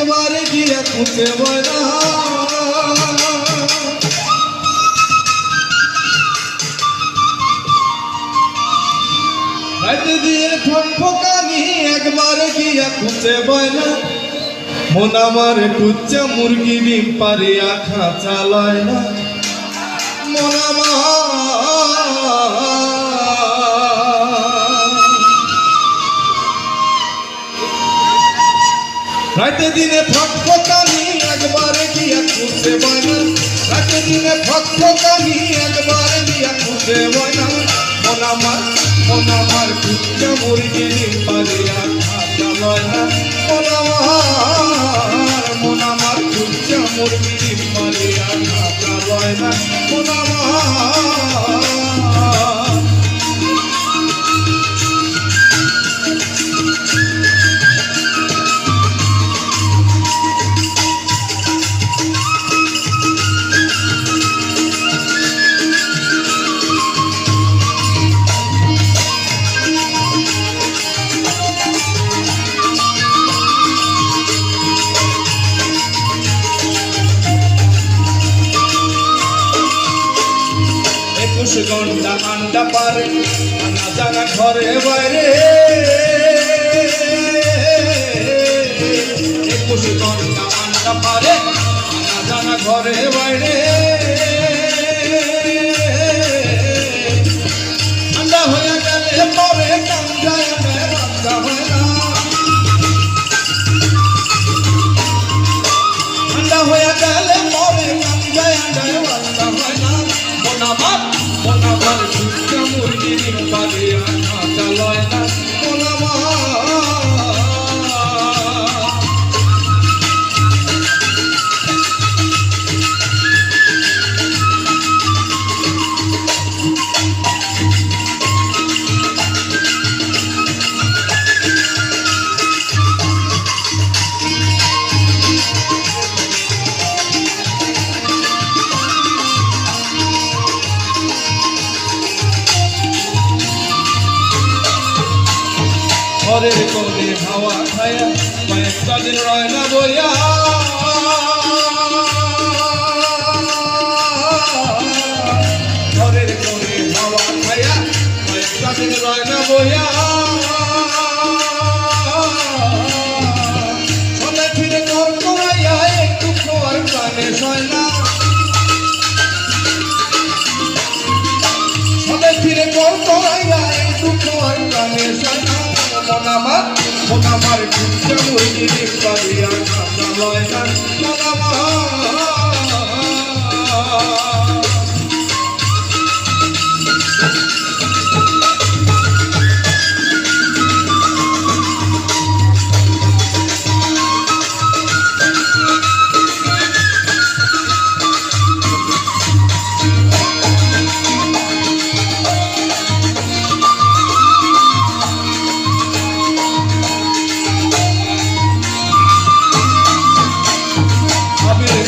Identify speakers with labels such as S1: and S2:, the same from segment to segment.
S1: একবারে গিয়া বয়না রাতে দিয়ে ফকফকানি একবারে গিয়া খুঁজে বয়না মন আমার টুচ্চা মুরগি ডিম পারিয়া খাঁচা লয় না। মন আমার রাতে দিনে ফকফকানি একবারে গিয়া খুঁজে বয়না রাতে দিনে ফকফকানি একবারে গিয়া খুঁজে বয়না মন আমার মন আমার কুচ্চা মুরগি পারিয়া খাতা বয়না মন আমার মন আমার কুচ্চা মুরগি পারিয়া খাতা বয়না মন আমার আন্ডা পারে আনা জানা ঘরে বাইরে। একুশ ঘণ্টা ঠান্ডা পারে ঘরে বাইরে। ঘরের কোণে হাওয়া খায়া কয়েকটা দিন রয় না বইয়া। ঘরের কোণে হাওয়া খায়া কয়েকটা দিন রয় না বইয়া। সবে ফিরে ঘর করাইয়া একটু খোয়ার কানে সয় না। সবে ফিরে ঘর করাইয়া একটু খোয়ার কানে সয় না। মন আমার মন আমার কুচ্চা মুরগি পারিয়া লয় না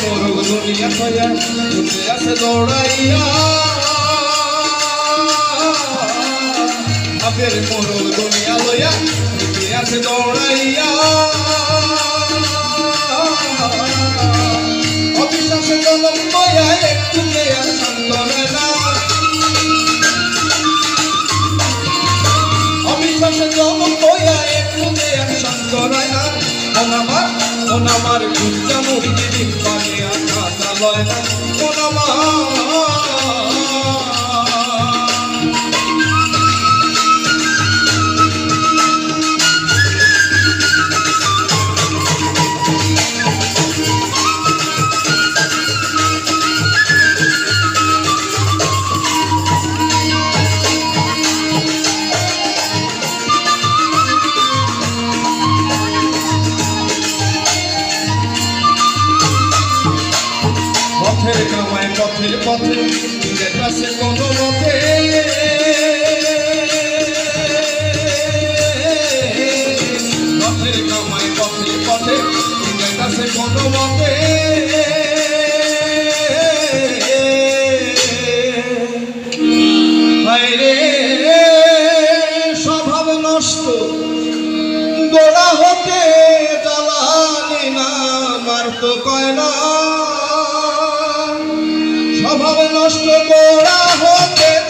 S1: মোরগ দুনিয়া খয়া উঠে আসে দৌড়াইয়া। আবির মোরগ দুনিয়া লইয়া উঠে আসে দৌড়াইয়া। অবিশ্বাসে কলম বয়া একটু নেয়া সন্দরে না ওনামার আমার কুঞ্জা মুরগি ডিম আনা লয় না ওনামার যেটাছে কোনো মতে। পথের কামায় পথের পথে যেটাছে কোনো মতে। স্বভাব নষ্ট। গোড়া হতে জ্বালানি না তো কয় স্বভাব নষ্ট করা হতে